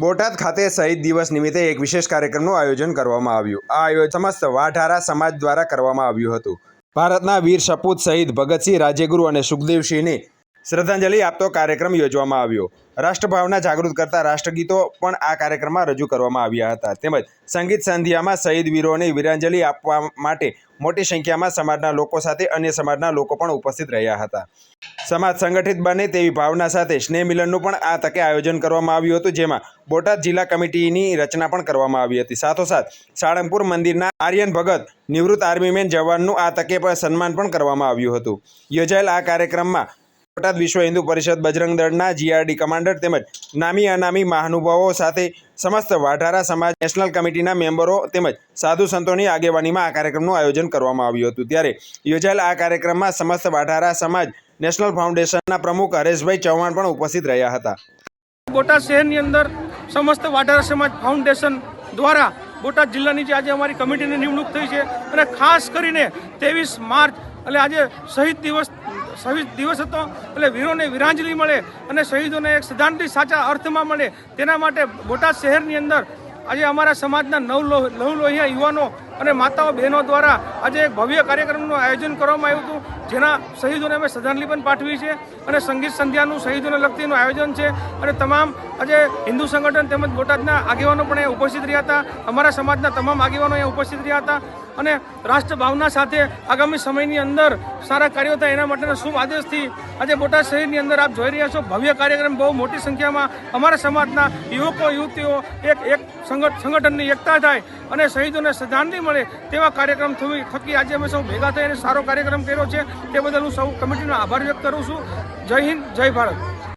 બોટાદ ખાતે શહીદ દિવસ નિમિત્તે એક વિશેષ કાર્યક્રમનું આયોજન કરવામાં આવ્યું. આ આયોજન સમસ્ત વાઢારા સમાજ દ્વારા કરવામાં આવ્યું હતું. ભારતના વીર સપૂત શહીદ ભગતસિંહ રાજ્યગુરુ અને સુખદેવસિંહને શ્રદ્ધાંજલિ આપતો કાર્યક્રમ યોજવામાં આવ્યો. રાષ્ટ્રભાવના જાગૃત કરતા રાષ્ટ્રગીતો પણ આ કાર્યક્રમમાં રજૂ કરવામાં આવ્યા હતા. તેમજ સંગીત સંધ્યામાં શહીદ વીરોને વીરાંજલિ આપવા માટે મોટી સંખ્યામાં સમાજના લોકો સાથે અન્ય સમાજના લોકો પણ ઉપસ્થિત રહ્યા હતા. સમાજ સંગઠિત બને તેવી ભાવના સાથે સ્નેહ મિલનનું પણ આ તકે આયોજન કરવામાં આવ્યું હતું, જેમાં બોટાદ જિલ્લા કમિટીની રચના પણ કરવામાં આવી હતી. સાથોસાથ, સાળંગપુર મંદિરના આર્યન ભગત, નિવૃત્ત આર્મીમેન જવાનનું આ તકે પણ સન્માન પણ કરવામાં આવ્યું હતું. યોજાયેલ આ કાર્યક્રમમાં બોટાદ વિશ્વ હિન્દુ પરિષદ બજરંગ દળના જીઆરડી કમાન્ડર તેમજ નામી અનામી મહાનુભાવો સાથે સમસ્ત વાઢારા સમાજ નેશનલ કમિટીના મેમ્બરો તેમજ સાધુ સંતોની આગેવાનીમાં આ કાર્યક્રમનું આયોજન કરવામાં આવ્યું હતું. ત્યારે યોજાયેલ આ કાર્યક્રમમાં સમસ્ત વાઢારા સમાજ નેશનલ ફાઉન્ડેશનના પ્રમુખ હરેશભાઈ ચૌહાણ પણ ઉપસ્થિત રહ્યા હતા. બોટાદ શહેરની અંદર સમસ્ત વાઢારા સમાજ ફાઉન્ડેશન દ્વારા બોટાદ જિલ્લાની જે આજે અમારી કમિટીની નિમણૂક થઈ છે અને ખાસ કરીને ત્રેવીસ માર્ચ એટલે આજે શહીદ દિવસ શહીદ દિવસ હતો એટલે વીરોને વિરાંજલિ મળે અને શહીદોને એક સિદ્ધાંતિક સાચા અર્થમાં મળે તેના માટે બોટાદ શહેરની અંદર આજે અમારા સમાજના નવ નવ લોહિયા યુવાનો અને માતાઓ બહેનો દ્વારા આજે એક ભવ્ય કાર્યક્રમનું આયોજન કરવામાં આવ્યું હતું. જેના શહીદોને અમે શ્રદ્ધાંજલિ પણ પાઠવી છે અને સંગીત સંધ્યાનું શહીદોને લગતીનું આયોજન છે. અને તમામ આજે હિન્દુ સંગઠન તેમજ બોટાદના આગેવાનો પણ અહીંયા ઉપસ્થિત રહ્યા હતા. અમારા સમાજના તમામ આગેવાનો અહીંયા ઉપસ્થિત રહ્યા હતા. અને રાષ્ટ્રભાવના સાથે આગામી સમયની અંદર સારા કાર્યો થાય એના માટેના શુભ આદેશથી આજે બોટાદ શહેરની અંદર આપ જોઈ રહ્યા છો. ભવ્ય કાર્યક્રમ બહુ મોટી સંખ્યામાં અમારા સમાજના યુવકો, યુવતીઓ એક એક સંગઠ, સંગઠનની એકતા થાય અને શહીદોને શ્રદ્ધાંજલિ મળે તેવા કાર્યક્રમ થવી થકી આજે અમે સૌ ભેગા થઈ અને સારો કાર્યક્રમ કર્યો છે. તે બદલ હું સૌ કમિટીનો આભાર વ્યક્ત કરું છું. જય હિન્દ, જય ભારત.